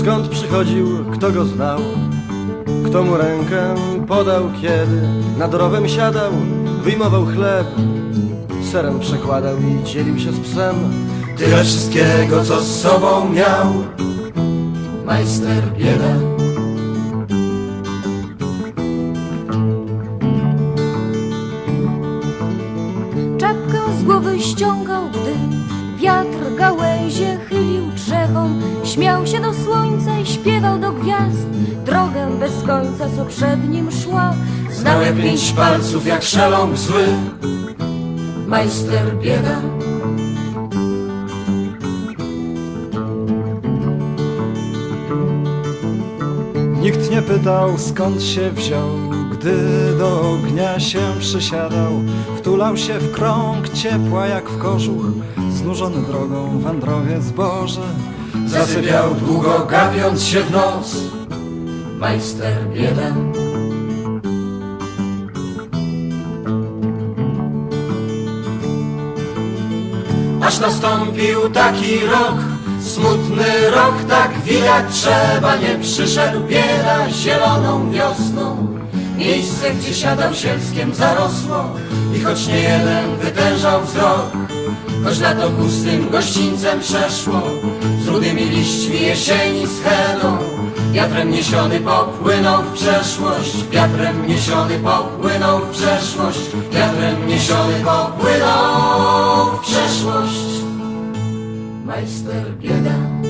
Skąd przychodził, kto go znał? Kto mu rękę podał, kiedy nad rowem siadał, wyjmował chleb, serem przekładał i dzielił się z psem. Tyle wszystkiego, co z sobą miał, majster bieda. Czapkę z głowy ściągał, gdy wiatr gałęzie chylił. Śmiał się do słońca i śpiewał do gwiazd drogę bez końca, co przed nim szła. Znał jak pięć palców, jak szeląg zły, majster bieda. Nikt nie pytał skąd się wziął, gdy do ognia się przysiadał. Wtulał się w krąg ciepła jak w kożuch, znużony drogą wędrowiec Boży. Zasypiał długo, gapiąc się w noc, majster bieda. Aż nastąpił taki rok, smutny rok, tak widać trzeba, nie przyszedł bieda zieloną wiosną. Miejsce, gdzie siadał sielskiem zarosło i choć nie jeden wytężał wzrok, choć lato pustym gościńcem przeszło, z rudymi liśćmi jesieni schedą. Wiatrem niesiony popłynął w przeszłość, wiatrem niesiony popłynął w przeszłość, wiatrem niesiony popłynął w przeszłość. Majster bieda.